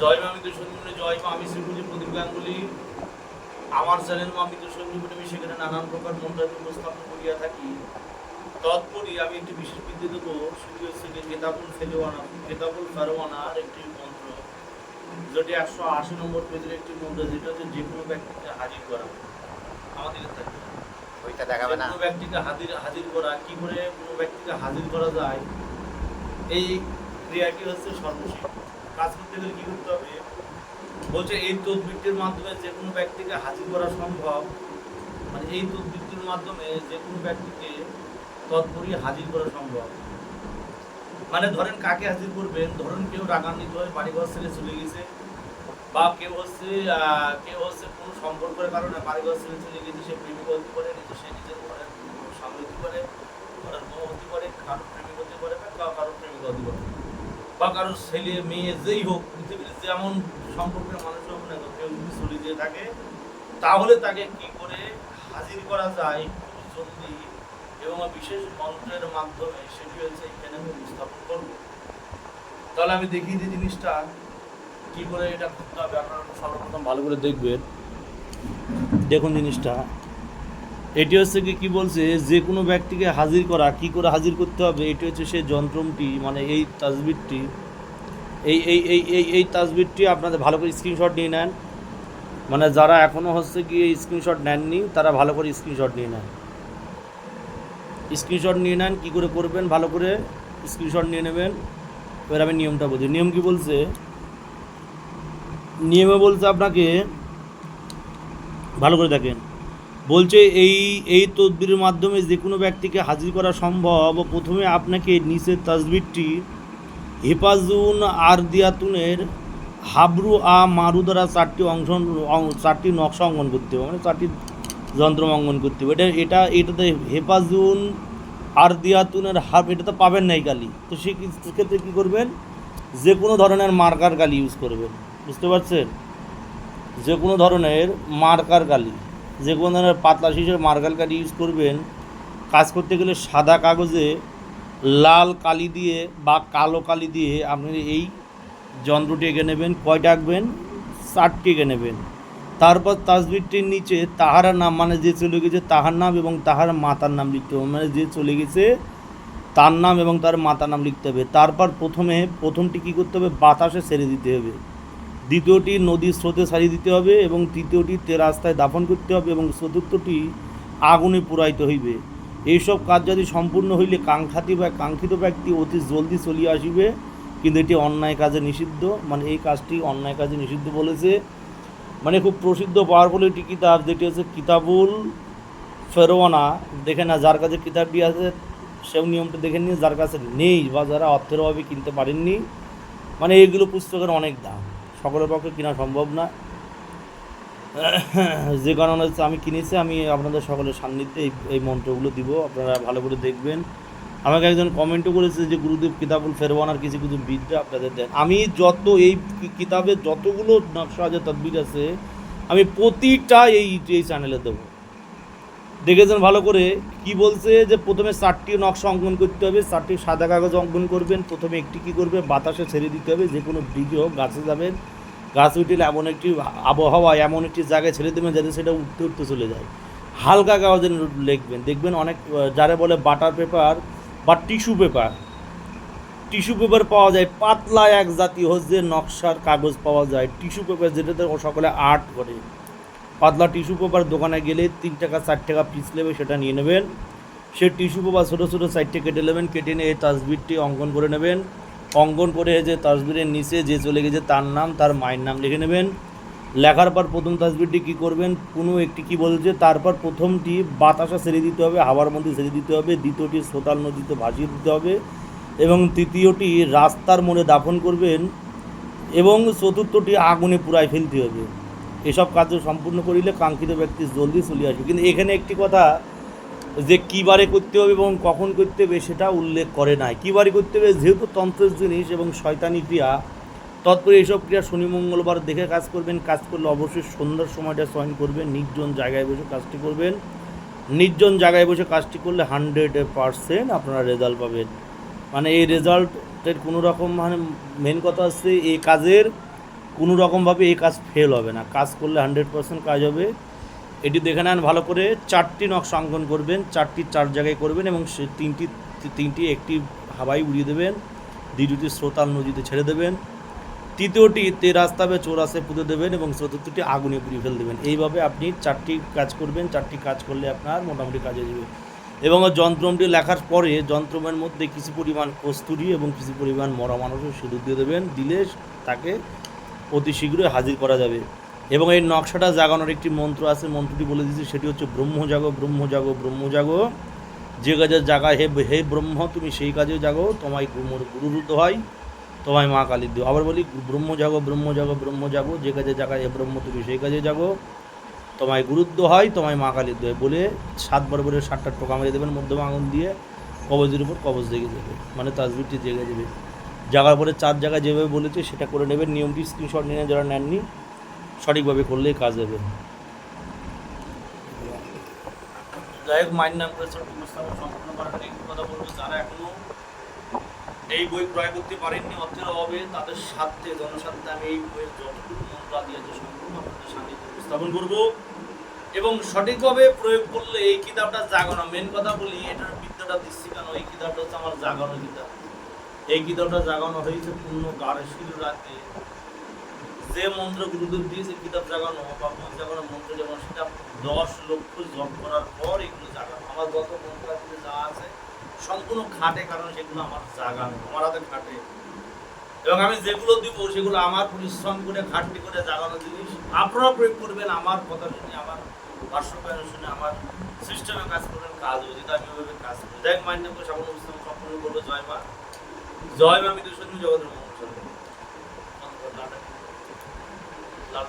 জয় মা মৃত্যু সঞ্জীবনী জয় মা আমি শ্রীপুজি প্রদীপ গাঙ্গুলি। আমার চ্যানেল মা মৃত্যু সঞ্জীবনী আমি সেখানে নানান প্রকার মন্ত্রাদি উপস্থাপন করিয়া থাকি। তৎপরই আমি একটি বিশেষ বিদ্যুৎ দেবো সেটি হচ্ছে কেতাবুল ফেলোয়ানা কেতাবুল ফারোয়ানার একটি মন্ত্র। যেটি একশো আশি নম্বর পেজের একটি মন্ত্র যেটা হচ্ছে যে কোনো ব্যক্তিকে হাজির করা। আমাদের থাকে ওইটা দেখাবে না। কোনো ব্যক্তিকে হাজির হাজির করা কি করে কোনো ব্যক্তিকে হাজির করা যায় এই ক্রিয়াটি হচ্ছে সর্বশেষ কাজ করতে গেলে কি করতে হবে? বলছে, এই তদবিরটির মাধ্যমে যে কোনো ব্যক্তিকে হাজির করা সম্ভব। মানে এই তদবিরটির মাধ্যমে যে কোনো ব্যক্তিকে তৎপরই হাজির করা সম্ভব। মানে ধরেন কাকে হাজির করবেন? ধরেন কেউ রাগান্বিত হয়ে বাড়িঘর ছেড়ে চলে গেছে বা কেউ হচ্ছে কেউ হচ্ছে কোনো সম্পর্কের কারণে বাড়িঘর ছেড়ে চলে গেছে, সে প্রেমিক হতে পারে নিজে সে নিজের ঘরের স্বামী হতে পারে ঘরের বউ হতে পারে কারোর প্রেমিক হতে পারে বা কা- কারোর প্রেমিক হতে পারে বা কারোর ছেলে, মেয়ে, যেই হোক, পৃথিবীর যেমন সম্পর্কের মানুষ হোক না কেউ যদি চলে যেয়ে থাকে, তাহলে তাকে কি করে হাজির করা যায়? খুব জলদি এবং বিশেষ মন্ত্রের মাধ্যমে সেটি হচ্ছে এখানে আমি উপস্থাপন করব। তাহলে আমি দেখি যে জিনিসটা কি করে এটা করতে হবে। আপনারা সর্বপ্রথম ভালো করে দেখবেন। দেখুন জিনিসটা। এটি হচ্ছে কি কি বলছে, যে কোনো ব্যক্তিকে হাজির করা, কি করে হাজির করতে হবে, এটি হচ্ছে সেই যন্ত্রটি মানে এই তাজবিরটি, এই এই এই এই এই তাজবিরটি আপনাদের ভালো করে স্ক্রিনশট নিয়ে নেন। মানে যারা এখনও হচ্ছে কি, এই স্ক্রিনশট নেননি, তারা ভালো করে স্ক্রিনশট নিয়ে নেন। স্ক্রিনশট নিয়ে নেন, কী করে করবেন, ভালো করে স্ক্রিনশট নিয়ে নেবেন। এবার আমি নিয়মটা বলছি নিয়ম কি বলছে? নিয়মে বলছে আপনাকে, ভালো করে দেখেন। বলছে, এই এই তদবিরের মাধ্যমে যে কোনো ব্যক্তিকে হাজির করা সম্ভব। প্রথমে আপনাকে নিচের তাজবিরটি হেফাজুন আর দিয়াতুনের হাবরু আ মারু দ্বারা চারটি অংশ চারটি নকশা অঙ্কন করতে হবে। মানে চারটি যন্ত্র অঙ্কন করতে হবে। এটা এটা, এটাতে হেফাজুন আর দিয়াতুনের হাব, এটা তো পাবেন নাই কালি তো সেক্ষেত্রে কী করবেন? যে কোনো ধরনের মার্কার কালি ইউজ করবেন। বুঝতে পারছেন? যে কোনো ধরনের মার্কার কালি যে কোনো ধরনের পাতলা শিশের মার্কার কালি ইউজ করবেন, কাজ করতে গেলে সাদা কাগজে লাল কালি দিয়ে বা কালো কালি দিয়ে আপনি এই যন্ত্রটি এঁকে নেবেন কয়টা আঁকবেন? চারটি এঁকে নেবেন। তারপর তাজবিরটির নিচে তাহার নাম মানে যে চলে গেছে তাহার নাম এবং তাহার মাতার নাম লিখতে হবে। মানে যে চলে গেছে তার নাম এবং তার মাতার নাম লিখতে হবে। তারপর প্রথমে প্রথমটি কী করতে হবে? বাতাসে ছেড়ে দিতে হবে। দ্বিতীয়টি নদীর স্রোতে সারিয়ে দিতে হবে এবং তৃতীয়টি তে রাস্তায় দাফন করতে হবে এবং চতুর্থটি আগুনে পুরাইতে হইবে। এইসব কাজ যদি সম্পূর্ণ হইলে কাঙ্ক্ষাতি বা কাঙ্ক্ষিত ব্যক্তি অতি জলদি চলিয়ে আসিবে, কিন্তু এটি অন্যায় কাজে নিষিদ্ধ। মানে এই কাজটি অন্যায় কাজে নিষিদ্ধ বলেছে। মানে খুব প্রসিদ্ধ পাওয়ারফুল একটি কিতাব, যেটি হচ্ছে কিতাবুল ফেরোয়ানা দেখে না, যার কাছে কিতাবটি আছে, সেও নিয়মটা দেখে নিয়ে যার কাছে নেই বা যারা অর্থের অভাবে কিনতে পারেননি মানে এইগুলো পুস্তকের অনেক দাম। সকলের পক্ষে কেনা সম্ভব না। যে কারণে হচ্ছে আমি কিনেছি, আমি আপনাদের সকলের সান্নিধ্যে এই এই মন্ত্রগুলো দিব, আপনারা ভালো করে দেখবেন। আমাকে একজন কমেন্টও করেছে যে, গুরুদেব, কিতাবুল ফেরওয়ানার কিছু কিছু বিদ্যা আপনাদের দেন। আমি যত এই কিতাবে যতগুলো নকশা আছে, তদ্বির আছে, আমি প্রতিটা এই এই চ্যানেলে দেবো। দেখেছেন ভালো করে কি বলছে যে প্রথমে চারটি নকশা অঙ্কন করতে হবে চারটি সাদা কাগজ অঙ্কন করবেন, প্রথমে একটি কী করবে বাতাসে ছেড়ে দিতে হবে, যে কোনো ব্রিজে হোক, গাছে যাবেন, গাছ উঠলে এমন একটি আবহাওয়া, এমন একটি জায়গায় ছেড়ে দেবেন যাতে সেটা উঠতে উঠতে চলে যায়। হালকা কাগজে লিখবেন, দেখবেন অনেক, যারা বলে বাটার পেপার বা টিস্যু পেপার টিস্যু পেপার পাওয়া যায়, পাতলা এক জাতি হচ্ছে নকশার কাগজ পাওয়া যায় টিস্যু পেপার যেটাতে সকলে আর্ট করে। পাতলা টিস্যু পেপার দোকানে গেলে তিন টাকা চার টাকা পিস নেবে, সেটা নিয়ে নেবেন। সে টিস্যু পেপার ছোটো ছোটো সাইডটা কেটে নেবেন, কেটে নিয়ে এই তাসবিরটি অঙ্কন করে নেবেন। অঙ্কন করে যে তাসবিরের নিচে যে চলে গেছে তার নাম, তার মায়ের নাম লিখে নেবেন। লেখার পর প্রথম তাসবিরটি কী করবেন? কোনো একটি কি বলছে তারপর প্রথমটি বাতাসা ছেড়ে দিতে হবে, হাওয়ার মধ্যে ছেড়ে দিতে হবে, দ্বিতীয়টি সোতাল নদীতে ভাসিয়ে দিতে হবে এবং তৃতীয়টি রাস্তার মোড়ে দাফন করবেন এবং চতুর্থটি আগুনে পুরাই ফেলতে হবে। এসব কার্য সম্পূর্ণ করিলে কাঙ্ক্ষিত ব্যক্তি জলদি চলে আসবে। কিন্তু এখানে একটি কথা যে, কী বারে করতে হবে এবং কখন করতে হবে সেটা উল্লেখ করে নাই। কী বারে করতে হবে? যেহেতু তন্ত্রের জিনিস এবং শয়তানি ক্রিয়া, তৎপরে এইসব ক্রিয়া শনি, মঙ্গলবার দেখে কাজ করবেন, কাজ করলে অবশ্যই সন্ধ্যার সময়টা চয়ন করবেন, নির্জন জায়গায় বসে কাজটি করবেন। নির্জন জায়গায় বসে কাজটি করলে হান্ড্রেড পারসেন্ট আপনারা রেজাল্ট পাবেন। মানে এই রেজাল্টের কোনো রকম মানে মেন কথা হচ্ছে, এই কাজের কোনো রকমভাবে এই কাজ ফেল হবে না। কাজ করলে হান্ড্রেড পার্সেন্ট কাজ হবে। এটি দেখে নেন ভালো করে। চারটি নকশা অঙ্কন করবেন, চারটি চার জায়গায় করবেন এবং সে তিনটি তিনটি একটি হাওয়াই উড়িয়ে দেবেন। দ্বিতীয়টি স্রোতাল নদীতে ছেড়ে দেবেন। তৃতীয়টি তে রাস্তাবে চৌরাস্তায় পুঁতে দেবেন এবং চতুর্থটি আগুনে পুড়িয়ে ফেলে দেবেন। এইভাবে আপনি চারটি কাজ করবেন, চারটি কাজ করলে আপনার মোটামুটি কাজে যাবে। এবং যন্ত্রমটি লেখার পরে যন্ত্রমের মধ্যে কিছু পরিমাণ কস্তুরি এবং কিছু পরিমাণ মরা মানুষও সিঁদুর দিয়ে দেবেন। দিলে তাকে অতি শীঘ্রই হাজির করা যাবে। এবং এই নকশাটা জাগানোর একটি মন্ত্র আছে, মন্ত্রটি বলে দিচ্ছি সেটি হচ্ছে ব্রহ্মজাগো ব্রহ্মজাগো ব্রহ্মজাগো যে কাজে জাগা, হে হে ব্রহ্ম, তুমি সেই কাজে জাগো, তোমায় গুরুর গুরুরুদ্ধ হয়, তোমায় মা কালী দিও। আবার বলি, ব্রহ্ম জাগো ব্রহ্ম জাগো ব্রহ্ম জাগো, যে কাজে জাগায় হে ব্রহ্ম, তুমি সেই কাজে জাগো, তোমায় গুরুত্ব হয়, তোমায় মা কালী দেয় বলে সাতবার করে সাতটা টোকা মেরে দেবেন মধ্যম আঙুল দিয়ে, কবজের উপর কবজ জেগে যাবে মানে তাজবিরটি জেগে যাবে জাগার পরে চার জায়গায় যেভাবে বলেছে সেটা করে নেবেন নিয়মটি স্ক্রিনশট নিয়ে যারা নেননি, সঠিকভাবে করলেই কাজ হবে। যাই হোক, মাইন্ড নাম করে সম্পূর্ণ করার একটু কথা বলব। যারা এখনও এই বই ক্রয় করতে পারেননি, অর্থের অভাবে তাদের স্বার্থে, জনস্বার্থে আমি এই বইয়ের যতটুকু মন্ত্র আদি আছে সম্পূর্ণ আপনাদের সামনে উপস্থাপন করব। এবং সঠিকভাবে প্রয়োগ করলে এই কিতাবটা জাগানো। মেন কথা বলি, এটার বিদ্যাটা দিচ্ছি কেন? এই কিতাবটা হচ্ছে আমার জাগানো কিতাব। এই কিতাবটা জাগানো হয়েছে পূর্ণ গারশীল রাতে। যে মন্ত্র গুরুদেব দিয়েছে কিতাব জাগানো বা জাগানো মন্ত্র যেমন সেটা দশ লক্ষ জপ করার পর এগুলো জাগানো। আমার যত মন্ত্র আছে, যা আছে, সম্পূর্ণ খাটে কারণ সেগুলো আমার জাগানো, আমার হাতে খাটে এবং আমি যেগুলো দিব, সেগুলো আমার পরিশ্রম করে খাটনি করে জাগানো জিনিস। আপনারা প্রয়োগ করবেন, আমার কথা শুনে, আমার বাষ্যকায়ন শুনে, আমার সিস্টেমে কাজ করবেন, কাজ হবে যেটা আমি ওইভাবে কাজ করি। দেখ, মাইন্ড করে সাবন সম্পূর্ণ করব জয় মা। জয় মামি দুশো লাভ